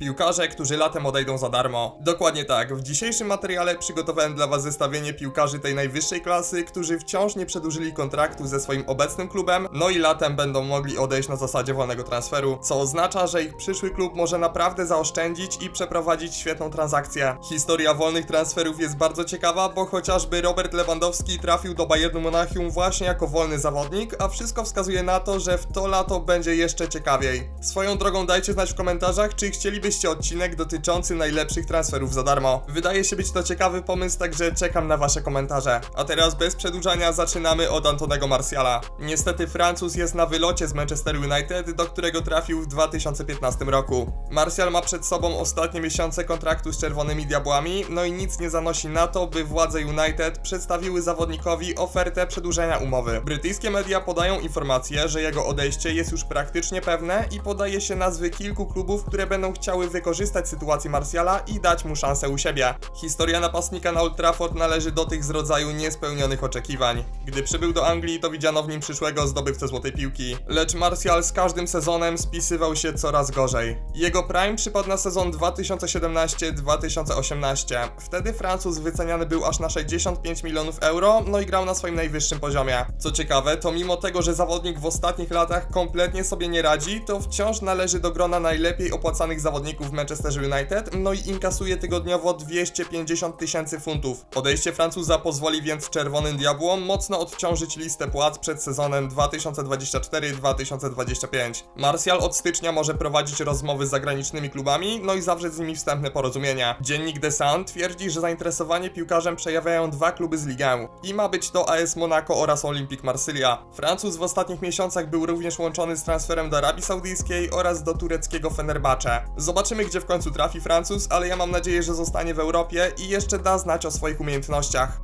Piłkarze, którzy latem odejdą za darmo. Dokładnie tak. W dzisiejszym materiale przygotowałem dla Was zestawienie piłkarzy tej najwyższej klasy, którzy wciąż nie przedłużyli kontraktu ze swoim obecnym klubem, no i latem będą mogli odejść na zasadzie wolnego transferu, co oznacza, że ich przyszły klub może naprawdę zaoszczędzić i przeprowadzić świetną transakcję. Historia wolnych transferów jest bardzo ciekawa, bo chociażby Robert Lewandowski trafił do Bayernu Monachium właśnie jako wolny zawodnik, a wszystko wskazuje na to, że w to lato będzie jeszcze ciekawiej. Swoją drogą dajcie znać w komentarzach, czy chcielibyście odcinek dotyczący najlepszych transferów za darmo. Wydaje się być to ciekawy pomysł, także czekam na wasze komentarze. A teraz bez przedłużania zaczynamy od Antonego Martiala. Niestety Francuz jest na wylocie z Manchester United, do którego trafił w 2015 roku. Martial ma przed sobą ostatnie miesiące kontraktu z Czerwonymi Diabłami, no i nic nie zanosi na to, by władze United przedstawiły zawodnikowi ofertę przedłużenia umowy. Brytyjskie media podają informację, że jego odejście jest już praktycznie pewne i podaje się nazwy kilku klubów, które będą chciały wykorzystać sytuację Martiala i dać mu szansę u siebie. Historia napastnika na Old Trafford należy do tych z rodzaju niespełnionych oczekiwań. Gdy przybył do Anglii, to widziano w nim przyszłego zdobywcę złotej piłki. Lecz Martial z każdym sezonem spisywał się coraz gorzej. Jego prime przypadł na sezon 2017-2018. Wtedy Francuz wyceniany był aż na 65 milionów euro, no i grał na swoim najwyższym poziomie. Co ciekawe, to mimo tego, że zawodnik w ostatnich latach kompletnie sobie nie radzi, to wciąż należy do grona najlepiej opłacanych zawodników w Manchester United, no i inkasuje tygodniowo 250 tysięcy funtów. Odejście Francuza pozwoli więc Czerwonym Diabłom mocno odciążyć listę płat przed sezonem 2024-2025. Martial od stycznia może prowadzić rozmowy z zagranicznymi klubami, no i zawrzeć z nimi wstępne porozumienia. Dziennik The Sun twierdzi, że zainteresowanie piłkarzem przejawiają dwa kluby z ligę i ma być to AS Monaco oraz Olympique Marsylia. Francuz w ostatnich miesiącach był również łączony z transferem do Arabii Saudyjskiej oraz do tureckiego Fenerbahce. Zobaczymy, gdzie w końcu trafi Francuz, ale ja mam nadzieję, że zostanie w Europie i jeszcze da znać o swoich umiejętnościach.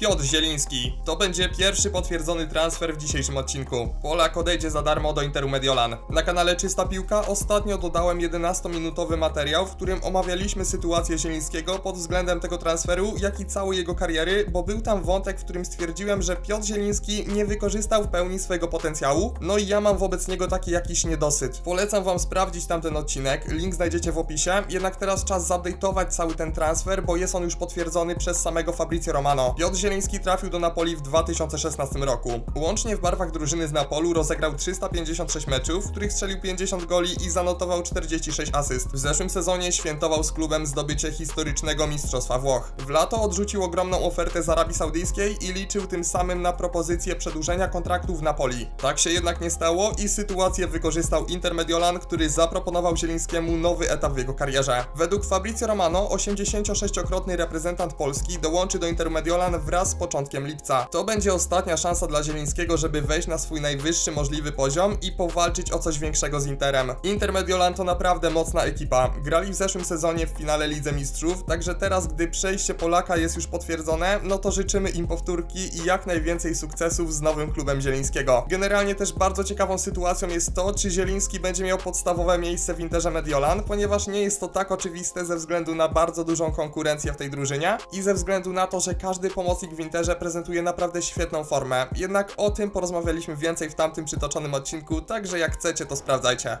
Piotr Zieliński. To będzie pierwszy potwierdzony transfer w dzisiejszym odcinku. Polak odejdzie za darmo do Interu Mediolan. Na kanale Czysta Piłka ostatnio dodałem 11-minutowy materiał, w którym omawialiśmy sytuację Zielińskiego pod względem tego transferu, jak i całej jego kariery, bo był tam wątek, w którym stwierdziłem, że Piotr Zieliński nie wykorzystał w pełni swojego potencjału, no i ja mam wobec niego taki jakiś niedosyt. Polecam wam sprawdzić tamten odcinek, link znajdziecie w opisie, jednak teraz czas zupdate'ować cały ten transfer, bo jest on już potwierdzony przez samego Fabrizio Romano. Piotr trafił do Napoli w 2016 roku. Łącznie w barwach drużyny z Napolu rozegrał 356 meczów, w których strzelił 50 goli i zanotował 46 asyst. W zeszłym sezonie świętował z klubem zdobycie historycznego Mistrzostwa Włoch. W lato odrzucił ogromną ofertę z Arabii Saudyjskiej i liczył tym samym na propozycję przedłużenia kontraktu w Napoli. Tak się jednak nie stało i sytuację wykorzystał Inter Mediolan, który zaproponował Zielińskiemu nowy etap w jego karierze. Według Fabrizio Romano 86-krotny reprezentant Polski dołączy do Interu Mediolan wraz z początkiem lipca. To będzie ostatnia szansa dla Zielińskiego, żeby wejść na swój najwyższy możliwy poziom i powalczyć o coś większego z Interem. Inter Mediolan to naprawdę mocna ekipa. Grali w zeszłym sezonie w finale Lidze Mistrzów, także teraz, gdy przejście Polaka jest już potwierdzone, no to życzymy im powtórki i jak najwięcej sukcesów z nowym klubem Zielińskiego. Generalnie też bardzo ciekawą sytuacją jest to, czy Zieliński będzie miał podstawowe miejsce w Interze Mediolan, ponieważ nie jest to tak oczywiste ze względu na bardzo dużą konkurencję w tej drużynie i ze względu na to, że każdy pomocnik w Interze prezentuje naprawdę świetną formę. Jednak o tym porozmawialiśmy więcej w tamtym przytoczonym odcinku, także jak chcecie to sprawdzajcie.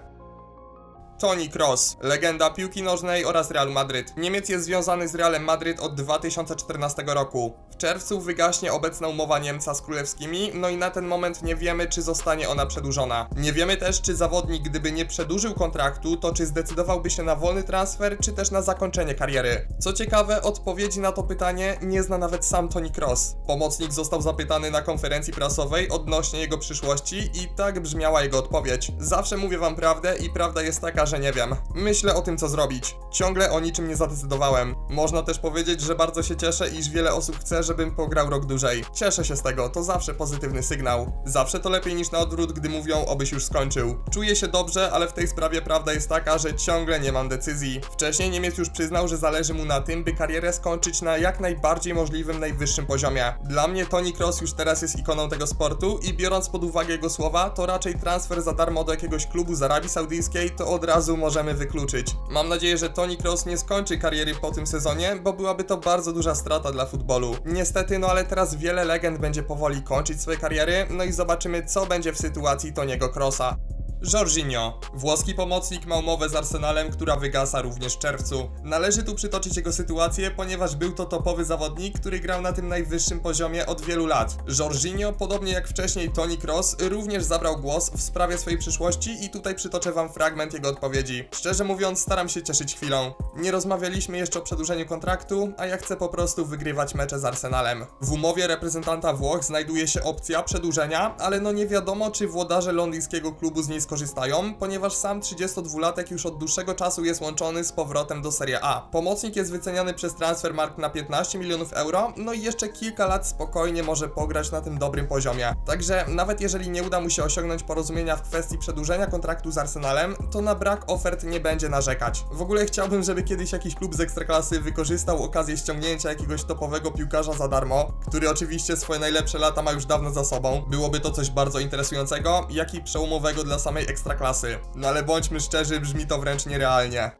Toni Kroos, legenda piłki nożnej oraz Real Madryt. Niemiec jest związany z Realem Madryt od 2014 roku. Czerwcu wygaśnie obecna umowa Niemca z królewskimi, no i na ten moment nie wiemy, czy zostanie ona przedłużona. Nie wiemy też, czy zawodnik, gdyby nie przedłużył kontraktu, to czy zdecydowałby się na wolny transfer, czy też na zakończenie kariery. Co ciekawe, odpowiedzi na to pytanie nie zna nawet sam Toni Kroos. Pomocnik został zapytany na konferencji prasowej odnośnie jego przyszłości i tak brzmiała jego odpowiedź. Zawsze mówię wam prawdę i prawda jest taka, że nie wiem. Myślę o tym, co zrobić. Ciągle o niczym nie zadecydowałem. Można też powiedzieć, że bardzo się cieszę, iż wiele osób chce, żebym pograł rok dłużej. Cieszę się z tego, to zawsze pozytywny sygnał. Zawsze to lepiej niż na odwrót, gdy mówią, obyś już skończył. Czuję się dobrze, ale w tej sprawie prawda jest taka, że ciągle nie mam decyzji. Wcześniej Niemiec już przyznał, że zależy mu na tym, by karierę skończyć na jak najbardziej możliwym najwyższym poziomie. Dla mnie Toni Kroos już teraz jest ikoną tego sportu i biorąc pod uwagę jego słowa, to raczej transfer za darmo do jakiegoś klubu z Arabii Saudyjskiej to od razu możemy wykluczyć. Mam nadzieję, że Toni Kroos nie skończy kariery po tym sezonie, bo byłaby to bardzo duża strata dla futbolu. Niestety, no ale teraz wiele legend będzie powoli kończyć swoje kariery, no i zobaczymy co będzie w sytuacji Toniego Krosa. Jorginho. Włoski pomocnik ma umowę z Arsenalem, która wygasa również w czerwcu. Należy tu przytoczyć jego sytuację, ponieważ był to topowy zawodnik, który grał na tym najwyższym poziomie od wielu lat. Jorginho, podobnie jak wcześniej Toni Kroos, również zabrał głos w sprawie swojej przyszłości i tutaj przytoczę wam fragment jego odpowiedzi. Szczerze mówiąc, staram się cieszyć chwilą. Nie rozmawialiśmy jeszcze o przedłużeniu kontraktu, a ja chcę po prostu wygrywać mecze z Arsenalem. W umowie reprezentanta Włoch znajduje się opcja przedłużenia, ale no nie wiadomo, czy włodarze londyńskiego klubu z niej skorzystają, ponieważ sam 32-latek już od dłuższego czasu jest łączony z powrotem do Serie A. Pomocnik jest wyceniany przez Transfermarkt na 15 milionów euro, no i jeszcze kilka lat spokojnie może pograć na tym dobrym poziomie. Także nawet jeżeli nie uda mu się osiągnąć porozumienia w kwestii przedłużenia kontraktu z Arsenalem, to na brak ofert nie będzie narzekać. W ogóle chciałbym, żeby kiedyś jakiś klub z ekstraklasy wykorzystał okazję ściągnięcia jakiegoś topowego piłkarza za darmo, który oczywiście swoje najlepsze lata ma już dawno za sobą. Byłoby to coś bardzo interesującego, jak i przełomowego dla samej ekstraklasy. No ale bądźmy szczerzy, brzmi to wręcz nierealnie.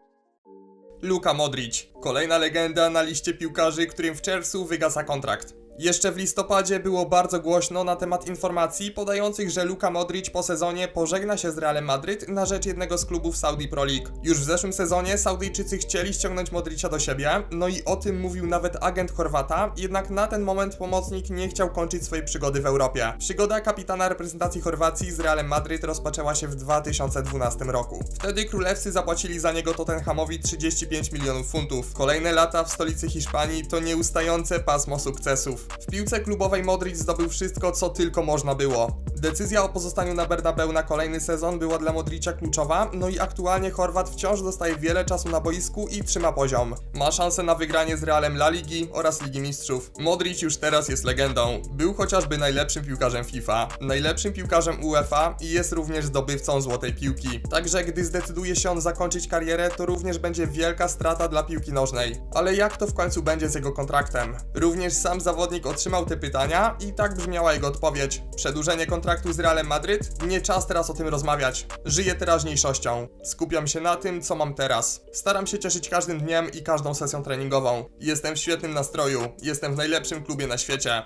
Luka Modric. Kolejna legenda na liście piłkarzy, którym w czerwcu wygasa kontrakt. Jeszcze w listopadzie było bardzo głośno na temat informacji podających, że Luka Modric po sezonie pożegna się z Realem Madryt na rzecz jednego z klubów Saudi Pro League. Już w zeszłym sezonie Saudyjczycy chcieli ściągnąć Modricia do siebie, no i o tym mówił nawet agent Chorwata, jednak na ten moment pomocnik nie chciał kończyć swojej przygody w Europie. Przygoda kapitana reprezentacji Chorwacji z Realem Madryt rozpoczęła się w 2012 roku. Wtedy królewscy zapłacili za niego Tottenhamowi 35 milionów funtów. Kolejne lata w stolicy Hiszpanii to nieustające pasmo sukcesów. W piłce klubowej Modric zdobył wszystko, co tylko można było. Decyzja o pozostaniu na Bernabeu na kolejny sezon była dla Modricia kluczowa, no i aktualnie Chorwat wciąż dostaje wiele czasu na boisku i trzyma poziom. Ma szansę na wygranie z Realem La Ligi oraz Ligi Mistrzów. Modric już teraz jest legendą. Był chociażby najlepszym piłkarzem FIFA, najlepszym piłkarzem UEFA i jest również zdobywcą złotej piłki. Także gdy zdecyduje się on zakończyć karierę, to również będzie wielka strata dla piłki nożnej. Ale jak to w końcu będzie z jego kontraktem? Również sam zawodnik otrzymał te pytania i tak brzmiała jego odpowiedź. Przedłużenie kontraktu z Realem Madryt? Nie czas teraz o tym rozmawiać. Żyję teraźniejszością. Skupiam się na tym, co mam teraz. Staram się cieszyć każdym dniem i każdą sesją treningową. Jestem w świetnym nastroju. Jestem w najlepszym klubie na świecie.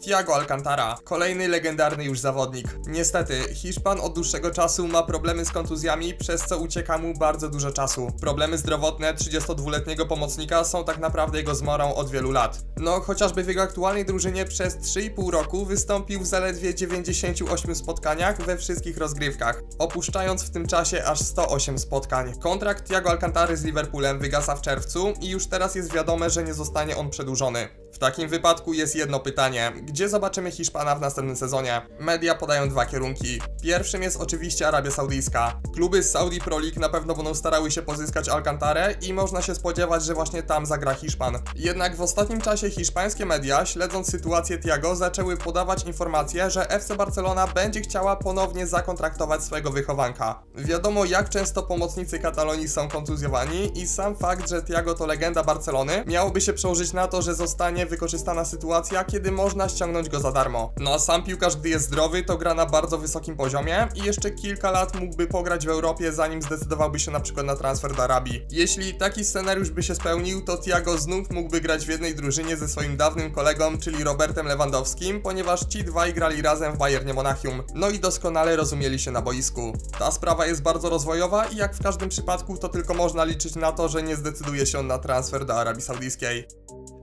Thiago Alcantara, kolejny legendarny już zawodnik. Niestety, Hiszpan od dłuższego czasu ma problemy z kontuzjami, przez co ucieka mu bardzo dużo czasu. Problemy zdrowotne 32-letniego pomocnika są tak naprawdę jego zmorą od wielu lat. No, chociażby w jego aktualnej drużynie przez 3,5 roku wystąpił w zaledwie 98 spotkaniach we wszystkich rozgrywkach, opuszczając w tym czasie aż 108 spotkań. Kontrakt Thiago Alcantary z Liverpoolem wygasa w czerwcu i już teraz jest wiadome, że nie zostanie on przedłużony. W takim wypadku jest jedno pytanie: gdzie zobaczymy Hiszpana w następnym sezonie? Media podają dwa kierunki. Pierwszym jest oczywiście Arabia Saudyjska. Kluby z Saudi Pro League na pewno będą starały się pozyskać Alcantarę i można się spodziewać, że właśnie tam zagra Hiszpan. Jednak w ostatnim czasie hiszpańskie media, śledząc sytuację Tiago, zaczęły podawać informacje, że FC Barcelona będzie chciała ponownie zakontraktować swojego wychowanka. Wiadomo, jak często pomocnicy Katalonii są kontuzjowani i sam fakt, że Tiago to legenda Barcelony, miałoby się przełożyć na to, że zostanie wykorzystana sytuacja, kiedy można ściągnąć go za darmo. No a sam piłkarz, gdy jest zdrowy, to gra na bardzo wysokim poziomie i jeszcze kilka lat mógłby pograć w Europie, zanim zdecydowałby się na przykład na transfer do Arabii. Jeśli taki scenariusz by się spełnił, to Thiago znów mógłby grać w jednej drużynie ze swoim dawnym kolegą, czyli Robertem Lewandowskim, ponieważ ci dwaj grali razem w Bayernie Monachium. No i doskonale rozumieli się na boisku. Ta sprawa jest bardzo rozwojowa i jak w każdym przypadku, to tylko można liczyć na to, że nie zdecyduje się on na transfer do Arabii Saudyjskiej.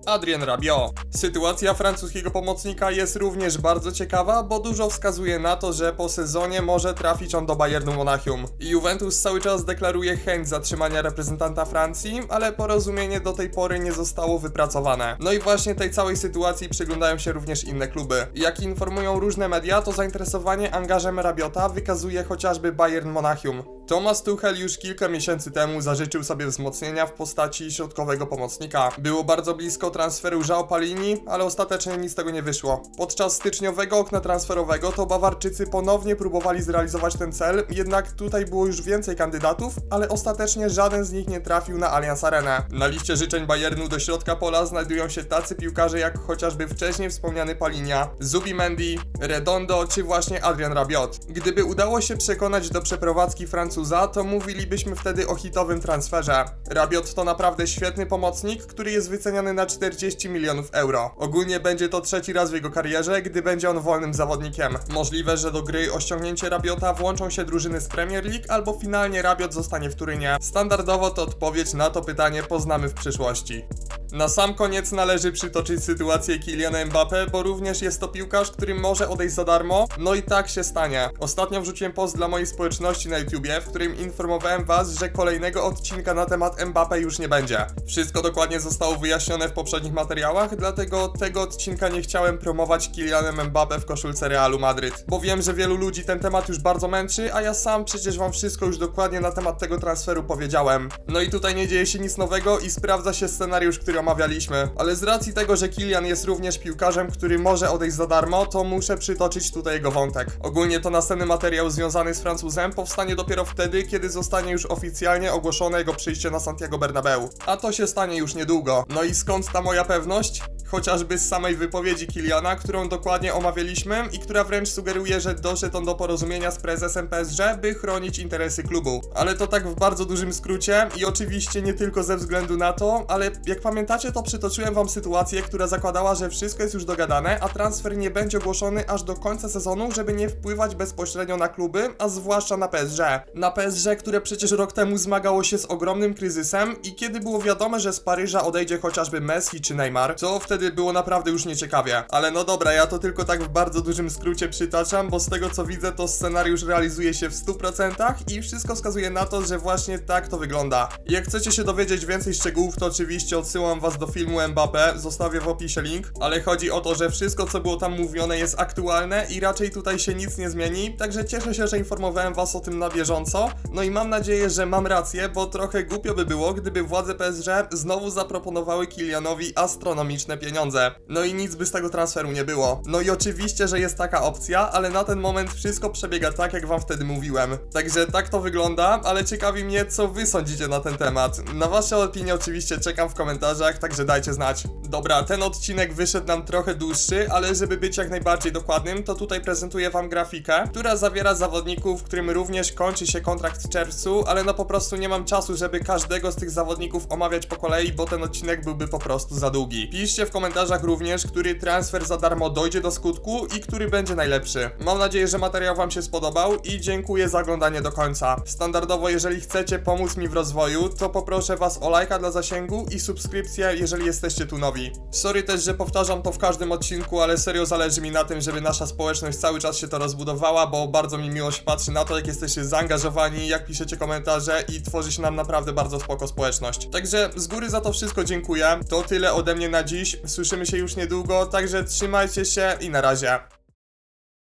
Adrien Rabiot. Sytuacja francuskiego pomocnika jest również bardzo ciekawa, bo dużo wskazuje na to, że po sezonie może trafić on do Bayernu Monachium. Juventus cały czas deklaruje chęć zatrzymania reprezentanta Francji, ale porozumienie do tej pory nie zostało wypracowane. No i właśnie tej całej sytuacji przyglądają się również inne kluby. Jak informują różne media, to zainteresowanie angażem Rabiota wykazuje chociażby Bayern Monachium. Thomas Tuchel już kilka miesięcy temu zażyczył sobie wzmocnienia w postaci środkowego pomocnika. Było bardzo blisko transferu João Palini, ale ostatecznie nic z tego nie wyszło. Podczas styczniowego okna transferowego to Bawarczycy ponownie próbowali zrealizować ten cel, jednak tutaj było już więcej kandydatów, ale ostatecznie żaden z nich nie trafił na Allianz Arenę. Na liście życzeń Bayernu do środka pola znajdują się tacy piłkarze jak chociażby wcześniej wspomniany Palinia, Zubimendi, Redondo czy właśnie Adrian Rabiot. Gdyby udało się przekonać do przeprowadzki Francuzów Francuza, to mówilibyśmy wtedy o hitowym transferze. Rabiot to naprawdę świetny pomocnik, który jest wyceniany na 40 milionów euro. Ogólnie będzie to trzeci raz w jego karierze, gdy będzie on wolnym zawodnikiem. Możliwe, że do gry o ściągnięcie Rabiota włączą się drużyny z Premier League, albo finalnie Rabiot zostanie w Turynie. Standardowo to odpowiedź na to pytanie poznamy w przyszłości. Na sam koniec należy przytoczyć sytuację Kyliana Mbappé, bo również jest to piłkarz, który może odejść za darmo, no i tak się stanie. Ostatnio wrzuciłem post dla mojej społeczności na YouTubie, w którym informowałem was, że kolejnego odcinka na temat Mbappé już nie będzie. Wszystko dokładnie zostało wyjaśnione w poprzednich materiałach, dlatego tego odcinka nie chciałem promować Kylianem Mbappé w koszulce Realu Madryt, bo wiem, że wielu ludzi ten temat już bardzo męczy, a ja sam przecież wam wszystko już dokładnie na temat tego transferu powiedziałem. No i tutaj nie dzieje się nic nowego i sprawdza się scenariusz, który omawialiśmy. Ale z racji tego, że Kilian jest również piłkarzem, który może odejść za darmo, to muszę przytoczyć tutaj jego wątek. Ogólnie to następny materiał związany z Francuzem powstanie dopiero wtedy, kiedy zostanie już oficjalnie ogłoszone jego przyjście na Santiago Bernabeu. A to się stanie już niedługo. No i skąd ta moja pewność? Chociażby z samej wypowiedzi Kiliana, którą dokładnie omawialiśmy i która wręcz sugeruje, że doszedł on do porozumienia z prezesem PSG, by chronić interesy klubu. Ale to tak w bardzo dużym skrócie i oczywiście nie tylko ze względu na to, ale jak pamiętacie, to przytoczyłem wam sytuację, która zakładała, że wszystko jest już dogadane, a transfer nie będzie ogłoszony aż do końca sezonu, żeby nie wpływać bezpośrednio na kluby, a zwłaszcza na PSG. Na PSG, które przecież rok temu zmagało się z ogromnym kryzysem i kiedy było wiadome, że z Paryża odejdzie chociażby Messi czy Neymar, to wtedy było naprawdę już nieciekawie. Ale no dobra, ja to tylko tak w bardzo dużym skrócie przytaczam, bo z tego co widzę, to scenariusz realizuje się w 100% i wszystko wskazuje na to, że właśnie tak to wygląda. Jak chcecie się dowiedzieć więcej szczegółów, to oczywiście odsyłam was do filmu Mbappé, zostawię w opisie link, ale chodzi o to, że wszystko co było tam mówione jest aktualne i raczej tutaj się nic nie zmieni, także cieszę się, że informowałem was o tym na bieżąco, no i mam nadzieję, że mam rację, bo trochę głupio by było, gdyby władze PSG znowu zaproponowały Kilianowi astronomiczne pieniądze. No i nic by z tego transferu nie było. No i oczywiście, że jest taka opcja, ale na ten moment wszystko przebiega tak, jak wam wtedy mówiłem. Także tak to wygląda, ale ciekawi mnie, co wy sądzicie na ten temat. Na wasze opinie oczywiście czekam w komentarzach, także dajcie znać. Dobra, ten odcinek wyszedł nam trochę dłuższy, ale żeby być jak najbardziej dokładnym, to tutaj prezentuję wam grafikę, która zawiera zawodników, którym również kończy się kontrakt w czerwcu, ale no po prostu nie mam czasu, żeby każdego z tych zawodników omawiać po kolei, bo ten odcinek byłby po prostu za długi. Piszcie w komentarzach również, który transfer za darmo dojdzie do skutku i który będzie najlepszy. Mam nadzieję, że materiał wam się spodobał i dziękuję za oglądanie do końca. Standardowo, jeżeli chcecie pomóc mi w rozwoju, to poproszę was o lajka dla zasięgu i subskrypcję, jeżeli jesteście tu nowi. Sorry też, że powtarzam to w każdym odcinku, ale serio zależy mi na tym, żeby nasza społeczność cały czas się to rozbudowała, bo bardzo mi miło się patrzy na to, jak jesteście zaangażowani, jak piszecie komentarze i tworzy się nam naprawdę bardzo spoko społeczność. Także z góry za to wszystko dziękuję. To tyle ode mnie na dziś. Słyszymy się już niedługo, także trzymajcie się i na razie.